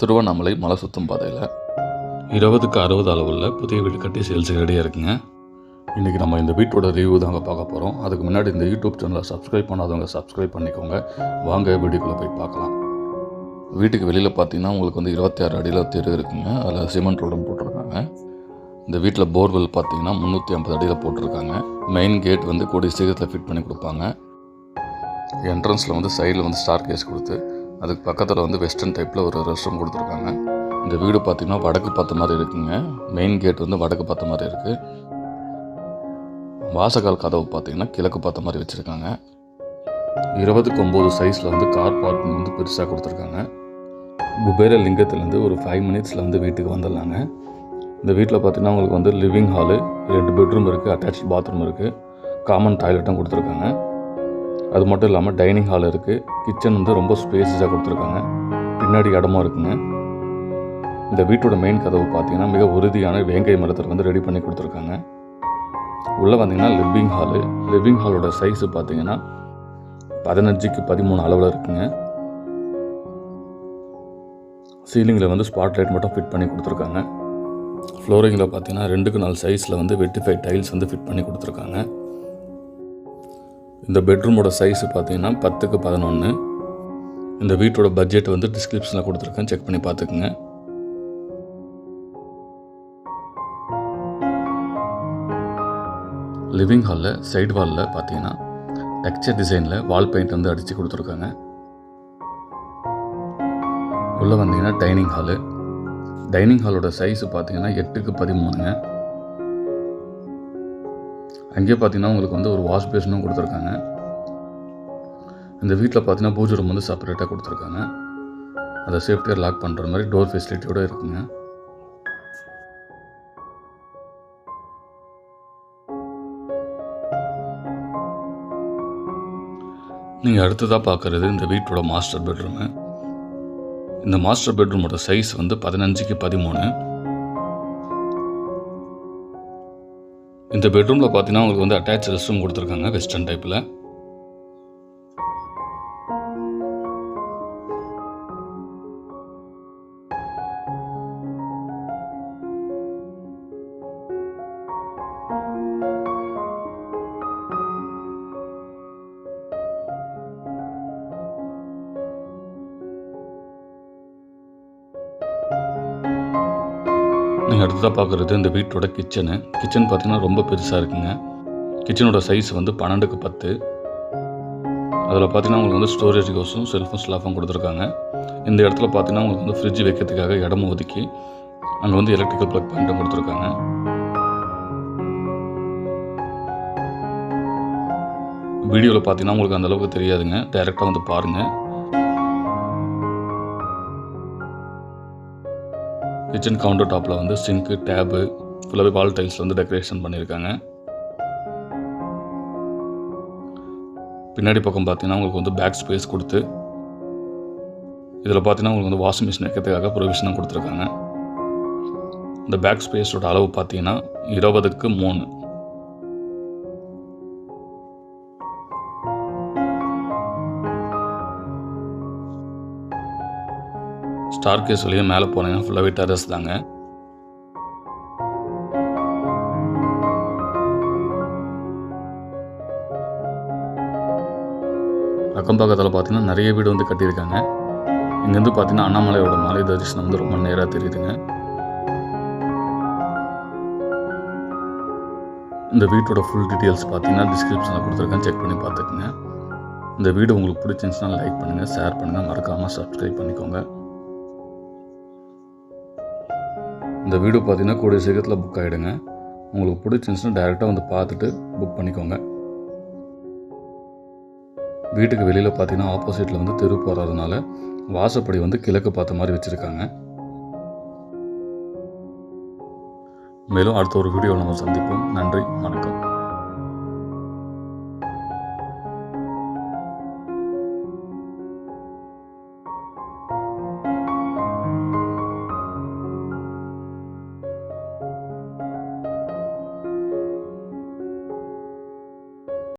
திருவண்ணாமலை மலை சுத்தம் பாதையில். இருபதுக்கு அறுபது அளவில் புதிய வீடு கட்டி சேல்ஸுக்கு ரெடியாக இருக்குங்க. இன்றைக்கி நம்ம இந்த வீட்டோட ரிவ்யூ தாங்க பார்க்க போகிறோம் அதுக்கு முன்னாடி இந்த யூடியூப் சேனலை சப்ஸ்கிரைப் பண்ணாதவங்க சப்ஸ்கிரைப் பண்ணிக்கோங்க. வாங்க வீடியோக்குள்ளே போய் பார்க்கலாம். வீட்டுக்கு வெளியில் பார்த்தீங்கன்னா உங்களுக்கு வந்து இருபத்தி ஆறு அடியில் தெரு இருக்குங்க. அதில் சிமெண்ட் ரோடும் போட்டிருக்காங்க. இந்த வீட்டில் போர்வெல் பார்த்தீங்கன்னா முந்நூற்றி ஐம்பது அடியில் போட்டிருக்காங்க. மெயின் கேட் வந்து கூடிய சீக்கிரத்தில் ஃபிட் பண்ணி கொடுப்பாங்க. என்ட்ரன்ஸில் வந்து சைடில் வந்து ஸ்டார் கேஸ் கொடுத்து அதுக்கு பக்கத்தில் வந்து வெஸ்டர்ன் டைப்பில் ஒரு ரெஸ்ட் ரூம் கொடுத்துருக்காங்க. இந்த வீடு பார்த்தீங்கன்னா வடக்கு பார்த்த மாதிரி இருக்குங்க. மெயின் கேட் வந்து வடக்கு பார்த்த மாதிரி இருக்குது வாசகால் கதவு பார்த்தீங்கன்னா கிழக்கு பார்த்த மாதிரி வச்சுருக்காங்க. இருபதுக்கு ஒம்பது சைஸில் வந்து கார் பார்க்கிங் வந்து பெருசாக கொடுத்துருக்காங்க. குபேர லிங்கத்துலேருந்து ஒரு ஃபைவ் மினிட்ஸில் வந்து வீட்டுக்கு வந்துடலாங்க. இந்த வீட்டில் பார்த்தீங்கன்னா உங்களுக்கு வந்து லிவிங் ஹாலு ரெண்டு பெட்ரூம் இருக்குது அட்டாச் பாத்ரூம் இருக்குது காமன் டாய்லெட்டும் கொடுத்துருக்காங்க. அது மட்டும் இல்லாமல் டைனிங் ஹால் இருக்குது கிச்சன் வந்து ரொம்ப ஸ்பேஸஸாக கொடுத்துருக்காங்க. பின்னாடி இடமும் இருக்குங்க. இந்த வீட்டோட மெயின் கதவு பார்த்தீங்கன்னா மிக உறுதியான வேங்கை மரத்தில் வந்து ரெடி பண்ணி கொடுத்துருக்காங்க. உள்ளே வந்தீங்கன்னா லிவிங் ஹாலு லிவிங் ஹாலோட சைஸு பார்த்தீங்கன்னா பதினஞ்சுக்கு பதிமூணு அளவில் இருக்குங்க. சீலிங்கில் வந்து ஸ்பாட் லைட் மட்டும் ஃபிட் பண்ணி கொடுத்துருக்காங்க. ஃப்ளோரிங்கில் பார்த்தீங்கன்னா ரெண்டுக்கு நாலு சைஸில் வந்து வெட்டிஃபை டைல்ஸ் வந்து ஃபிட் பண்ணி கொடுத்துருக்காங்க. இந்த பெட்ரூமோட சைஸு பார்த்தீங்கன்னா பத்துக்கு பதினொன்று இந்த வீட்டோட பட்ஜெட் வந்து டிஸ்கிரிப்ஷனில் கொடுத்துருக்கேன். செக் பண்ணி பார்த்துக்குங்க. லிவிங் ஹாலில் சைடு வாலில் பார்த்தீங்கன்னா டெக்ஸ்சர் டிசைனில் வால் பெயிண்ட் வந்து அடித்து கொடுத்துருக்காங்க. உள்ளே வந்தீங்கன்னா டைனிங் ஹாலு டைனிங் ஹாலோட சைஸு பார்த்தீங்கன்னா எட்டுக்கு பதிமூணுங்க. அங்கேயே பார்த்தீங்கன்னா உங்களுக்கு வந்து ஒரு வாஷ் பேஷனும் கொடுத்துருக்காங்க. இந்த வீட்டில் பார்த்தீங்கன்னா பூஜை ரூம் வந்து செப்பரேட்டாக கொடுத்துருக்காங்க. அதை சேஃப்டியாக லாக் பண்ணுற மாதிரி டோர் ஃபெசிலிட்டியோடு இருக்குங்க. நீங்கள் அடுத்ததாக பார்க்குறது இந்த வீட்டோட மாஸ்டர் பெட்ரூமு இந்த மாஸ்டர் பெட்ரூமோட சைஸ் வந்து பதினஞ்சுக்கு பதிமூணு. இந்த பெட்ரூமில் பார்த்தீங்கன்னா உங்களுக்கு வந்து அட்டாச் ரெஸ்ட் ரூம் கொடுத்துருக்காங்க வெஸ்டர்ன் டைப்பில் நீங்கள் அடுத்ததாக பார்க்குறது இந்த வீட்டோட கிச்சனு கிச்சன் பார்த்தீங்கன்னா ரொம்ப பெருசாக இருக்குங்க. கிச்சனோட சைஸ் வந்து பன்னெண்டுக்கு பத்து. அதில் பார்த்தீங்கன்னா உங்களுக்கு வந்து ஸ்டோரேஜ் கோஸும் செல்ஃபும் ஸ்லாஃபும் கொடுத்துருக்காங்க. இந்த இடத்துல பார்த்தீங்கன்னா உங்களுக்கு வந்து ஃப்ரிட்ஜ் வைக்கிறதுக்காக இடமும் ஒதுக்கி அங்கே வந்து எலக்ட்ரிக்கல் ப்ளக் பாயிண்ட்டும் கொடுத்துருக்காங்க. வீடியோவில் பார்த்தீங்கன்னா உங்களுக்கு அந்த அளவுக்கு தெரியாதுங்க. டைரெக்டாக வந்து பாருங்கள் கிச்சன் கவுண்டர் டாப்பில் வந்து சிங்க்கு டேபு ஃபுல்லாகவே வால் டைல்ஸ் வந்து டெக்கரேஷன் பண்ணியிருக்காங்க. பின்னாடி பக்கம் பார்த்தீங்கன்னா உங்களுக்கு வந்து பேக் ஸ்பேஸ் கொடுத்து இதில் பார்த்தீங்கன்னா உங்களுக்கு வந்து வாஷிங் மிஷின் வைக்கிறதுக்காக ப்ரொவிஷனும் கொடுத்துருக்காங்க. இந்த பேக் ஸ்பேஸோட அளவு பார்த்தீங்கன்னா இருபதுக்கு மூணு. ஸ்டார் கேஸ் வழியாக மேலே போனீங்கன்னா ஃபுல்லாகவே டெரஸ் தாங்க. அக்கம் பக்கத்தில் பார்த்தீங்கன்னா நிறைய வீடு வந்து கட்டியிருக்காங்க. இங்கேருந்து பார்த்தீங்கன்னா அண்ணாமலையோட மலை தரிசனம் வந்து ரொம்ப நேராக தெரியுதுங்க. இந்த வீட்டோட ஃபுல் டீட்டெயில்ஸ் பார்த்தீங்கன்னா டிஸ்கிரிப்ஷனில் கொடுத்துருக்கேன். செக் பண்ணி பார்த்துக்குங்க. இந்த வீடு உங்களுக்கு பிடிச்சிருந்துச்சுன்னா லைக் பண்ணுங்கள் ஷேர் பண்ணுங்கள் மறக்காமல் சப்ஸ்கிரைப் பண்ணிக்கோங்க. இந்த வீடு பார்த்தீங்கன்னா கூடிய சீக்கிரத்தில் புக் ஆகிடுங்க உங்களுக்கு பிடிச்சிருந்துச்சுன்னா டேரெக்டாக வந்து பார்த்துட்டு புக் பண்ணிக்கோங்க. வீட்டுக்கு வெளியில் பார்த்தீங்கன்னா ஆப்போசிட்டில் வந்து தெரு போகிறதுனால வாசப்படி வந்து கிழக்கு பார்த்த மாதிரி வச்சுருக்காங்க. மேலும் அடுத்த ஒரு வீடியோவில் நம்ம சந்திப்போம். நன்றி வணக்கம்.